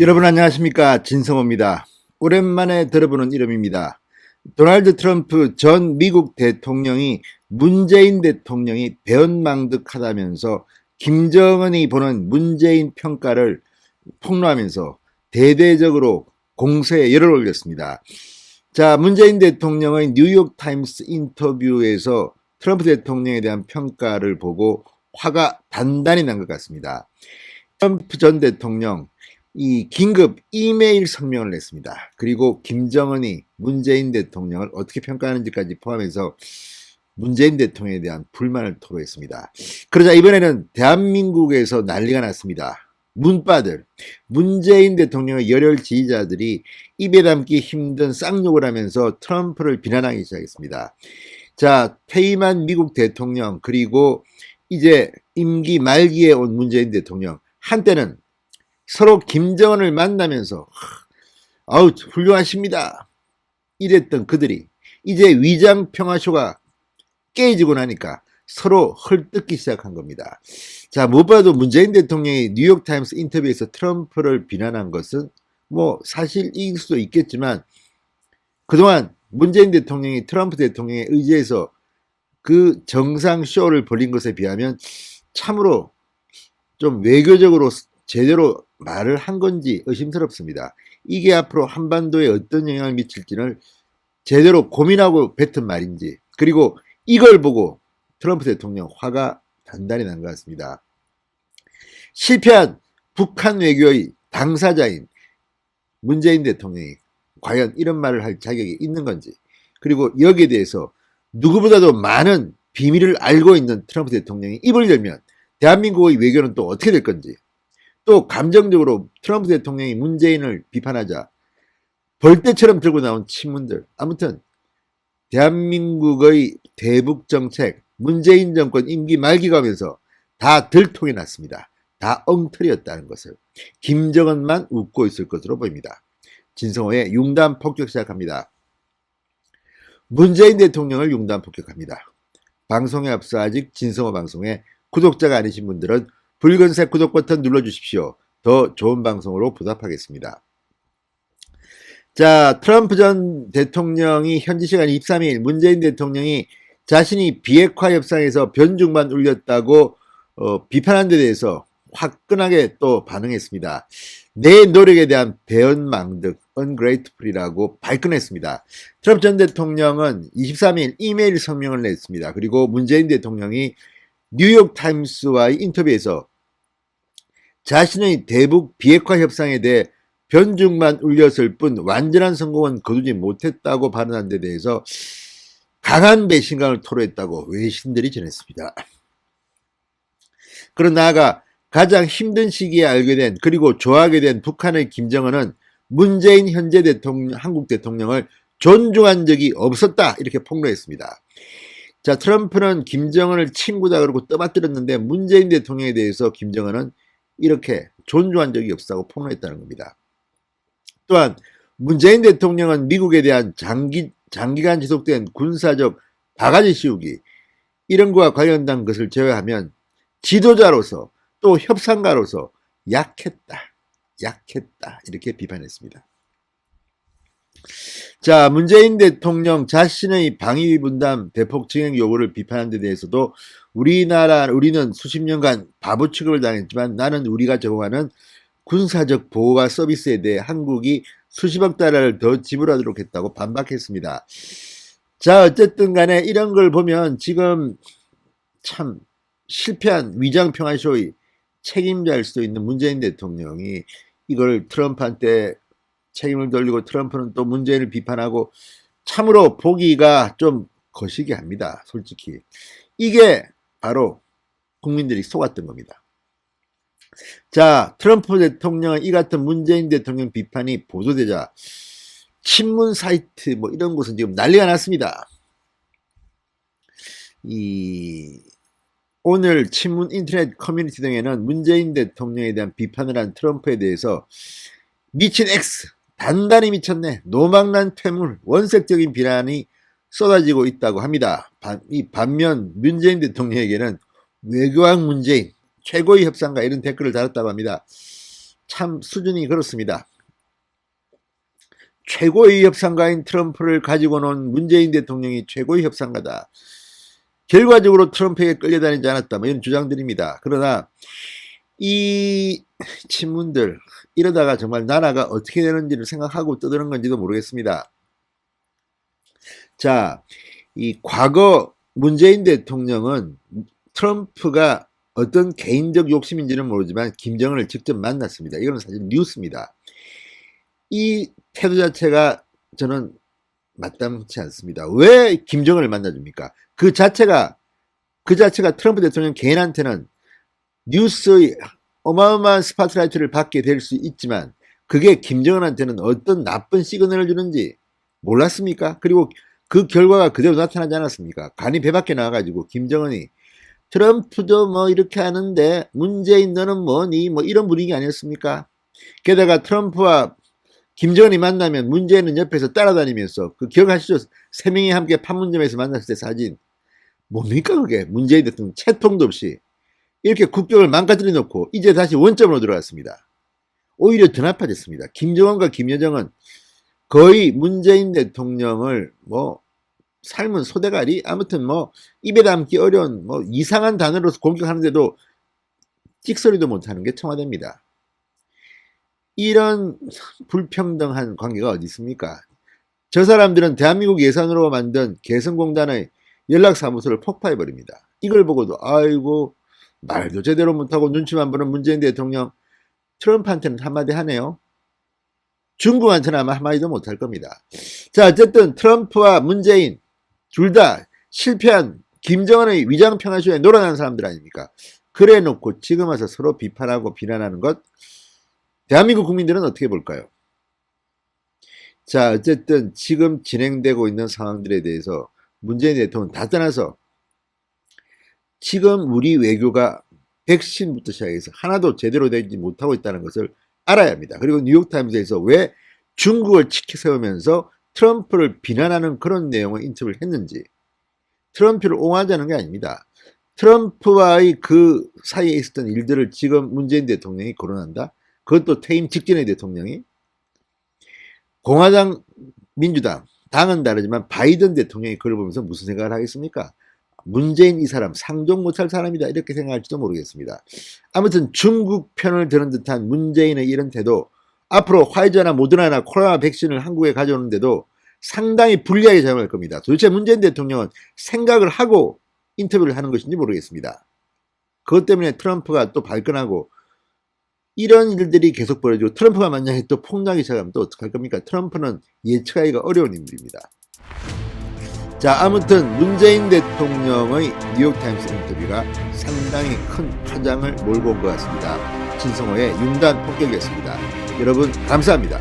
여러분 안녕하십니까 진성호입니다. 오랜만에 들어보는 이름입니다. 도널드 트럼프 전 미국 대통령이 문재인 대통령이 배은망덕하다면서 김정은이 보는 문재인 평가를 폭로하면서 대대적으로 공세에 열을 올렸습니다. 자, 문재인 대통령의 뉴욕 타임스 인터뷰에서 트럼프 대통령에 대한 평가를 보고 화가 단단히 난 것 같습니다. 트럼프 전 대통령 이 긴급 이메일 성명을 냈습니다. 그리고 김정은이 문재인 대통령을 어떻게 평가하는지까지 포함해서 문재인 대통령에 대한 불만을 토로했습니다. 그러자 이번에는 대한민국에서 난리가 났습니다. 문바들, 문재인 대통령의 열혈 지지자들이 입에 담기 힘든 쌍욕을 하면서 트럼프를 비난하기 시작했습니다. 자, 퇴임한 미국 대통령, 그리고 이제 임기 말기에 온 문재인 대통령, 한때는 서로 김정은을 만나면서 아우 훌륭하십니다. 이랬던 그들이 이제 위장 평화쇼가 깨지고 나니까 서로 헐뜯기 시작한 겁니다. 자, 무엇보다도 문재인 대통령이 뉴욕타임스 인터뷰에서 트럼프를 비난한 것은 뭐 사실일 수도 있겠지만 그동안 문재인 대통령이 트럼프 대통령에 의지해서 그 정상 쇼를 벌린 것에 비하면 참으로 좀 외교적으로 제대로 말을 한 건지 의심스럽습니다. 이게 앞으로 한반도에 어떤 영향을 미칠지를 제대로 고민하고 뱉은 말인지 그리고 이걸 보고 트럼프 대통령 화가 단단히 난 것 같습니다. 실패한 북한 외교의 당사자인 문재인 대통령이 과연 이런 말을 할 자격이 있는 건지 그리고 여기에 대해서 누구보다도 많은 비밀을 알고 있는 트럼프 대통령이 입을 열면 대한민국의 외교는 또 어떻게 될 건지 또 감정적으로 트럼프 대통령이 문재인을 비판하자 벌떼처럼 들고 나온 친문들 아무튼 대한민국의 대북 정책 문재인 정권 임기 말기 가면서 다 들통이 났습니다. 다 엉터리였다는 것을 김정은만 웃고 있을 것으로 보입니다. 진성호의 융단 폭격 시작합니다. 문재인 대통령을 융단 폭격합니다. 방송에 앞서 아직 진성호 방송에 구독자가 아니신 분들은 붉은색 구독 버튼 눌러주십시오. 더 좋은 방송으로 보답하겠습니다. 자, 트럼프 전 대통령이 현지 시간 23일 문재인 대통령이 자신이 비핵화 협상에서 변죽만 울렸다고 어, 비판한 데 대해서 화끈하게 또 반응했습니다. 내 노력에 대한 배은망덕, ungrateful이라고 발끈했습니다. 트럼프 전 대통령은 23일 이메일 성명을 냈습니다. 그리고 문재인 대통령이 뉴욕 타임스와의 인터뷰에서 자신의 대북 비핵화 협상에 대해 변죽만 울렸을 뿐 완전한 성공은 거두지 못했다고 발언한 데 대해서 강한 배신감을 토로했다고 외신들이 전했습니다. 그런 나아가 가장 힘든 시기에 알게 된 그리고 좋아하게 된 북한의 김정은은 문재인 현재 대통령, 한국 대통령을 존중한 적이 없었다 이렇게 폭로했습니다. 자 트럼프는 김정은을 친구다 그러고 떠받들었는데 문재인 대통령에 대해서 김정은은 이렇게 존중한 적이 없다고 폭로했다는 겁니다. 또한 문재인 대통령은 미국에 대한 장기, 장기간 지속된 군사적 바가지 씌우기 이런 거와 관련된 것을 제외하면 지도자로서 또 협상가로서 약했다. 약했다. 이렇게 비판했습니다. 자, 문재인 대통령 자신의 방위 분담 대폭 증액 요구를 비판한 데 대해서도 우리나라, 우리는 수십 년간 바보 취급을 당했지만 나는 우리가 제공하는 군사적 보호와 서비스에 대해 한국이 수십억 달러를 더 지불하도록 했다고 반박했습니다. 자, 어쨌든 간에 이런 걸 보면 지금 참 실패한 위장 평화쇼의 책임자일 수도 있는 문재인 대통령이 이걸 트럼프한테 책임을 돌리고 트럼프는 또 문재인을 비판하고 참으로 보기가 좀 거시기 합니다. 솔직히. 이게 바로 국민들이 속았던 겁니다. 자, 트럼프 대통령은 이 같은 문재인 대통령 비판이 보도되자 친문 사이트 뭐 이런 곳은 지금 난리가 났습니다. 이 오늘 친문 인터넷 커뮤니티 등에는 문재인 대통령에 대한 비판을 한 트럼프에 대해서 미친 X 단단히 미쳤네. 노망난 퇴물, 원색적인 비난이 쏟아지고 있다고 합니다. 반, 이 반면 문재인 대통령에게는 외교왕 문재인, 최고의 협상가 이런 댓글을 달았다고 합니다. 참 수준이 그렇습니다. 최고의 협상가인 트럼프를 가지고 논 문재인 대통령이 최고의 협상가다. 결과적으로 트럼프에게 끌려다니지 않았다. 뭐 이런 주장들입니다. 그러나 이 친문들 이러다가 정말 나라가 어떻게 되는지를 생각하고 떠드는 건지도 모르겠습니다. 자, 이 과거 문재인 대통령은 트럼프가 어떤 개인적 욕심인지는 모르지만 김정은을 직접 만났습니다. 이거는 사실 뉴스입니다. 이 태도 자체가 저는 마땅치 않습니다. 왜 김정은을 만나줍니까? 그 자체가 그 자체가 트럼프 대통령 개인한테는 뉴스의 어마어마한 스파트라이트를 받게 될 수 있지만 그게 김정은한테는 어떤 나쁜 시그널을 주는지 몰랐습니까? 그리고 그 결과가 그대로 나타나지 않았습니까? 간이 배 밖에 나와가지고 김정은이 트럼프도 뭐 이렇게 하는데 문재인 너는 뭐니? 뭐 이런 분위기 아니었습니까? 게다가 트럼프와 김정은이 만나면 문재인은 옆에서 따라다니면서 그 기억하시죠? 세 명이 함께 판문점에서 만났을 때 사진 뭡니까 그게? 문재인 대통령 채통도 없이 이렇게 국격을 망가뜨려 놓고 이제 다시 원점으로 들어갔습니다. 오히려 더 나빠졌습니다. 김정은과 김여정은 거의 문재인 대통령을 뭐 삶은 소대가리 아무튼 뭐 입에 담기 어려운 뭐 이상한 단어로서 공격하는데도 찍소리도 못하는 게 청와대입니다. 이런 불평등한 관계가 어디 있습니까? 저 사람들은 대한민국 예산으로 만든 개성공단의 연락사무소를 폭파해 버립니다. 이걸 보고도 아이고 말도 제대로 못하고 눈치만 보는 문재인 대통령 트럼프한테는 한마디 하네요. 중국한테는 아마 한마디도 못할 겁니다. 자 어쨌든 트럼프와 문재인 둘 다 실패한 김정은의 위장평화쇼에 놀아난 사람들 아닙니까? 그래 놓고 지금 와서 서로 비판하고 비난하는 것 대한민국 국민들은 어떻게 볼까요? 자 어쨌든 지금 진행되고 있는 상황들에 대해서 문재인 대통령은 다 떠나서 지금 우리 외교가 백신부터 시작해서 하나도 제대로 되지 못하고 있다는 것을 알아야 합니다. 그리고 뉴욕타임즈에서 왜 중국을 치켜 세우면서 트럼프를 비난하는 그런 내용을 인터뷰를 했는지 트럼프를 옹호하자는 게 아닙니다. 트럼프와의 그 사이에 있었던 일들을 지금 문재인 대통령이 거론한다? 그것도 퇴임 직전의 대통령이 공화당, 민주당, 당은 다르지만 바이든 대통령이 그걸 보면서 무슨 생각을 하겠습니까? 문재인 이 사람 상종 못할 사람이다 이렇게 생각할지도 모르겠습니다. 아무튼 중국 편을 드는 듯한 문재인의 이런 태도 앞으로 화이자나 모더나나 코로나 백신을 한국에 가져오는데도 상당히 불리하게 작용할 겁니다. 도대체 문재인 대통령은 생각을 하고 인터뷰를 하는 것인지 모르겠습니다. 그것 때문에 트럼프가 또 발끈하고 이런 일들이 계속 벌어지고 트럼프가 만약에 또 폭락이 시작하면 또 어떡할 겁니까? 트럼프는 예측하기가 어려운 인물입니다. 자, 아무튼 문재인 대통령의 뉴욕타임스 인터뷰가 상당히 큰 파장을 몰고 온 것 같습니다. 진성호의 윤단 폭격이었습니다. 여러분, 감사합니다.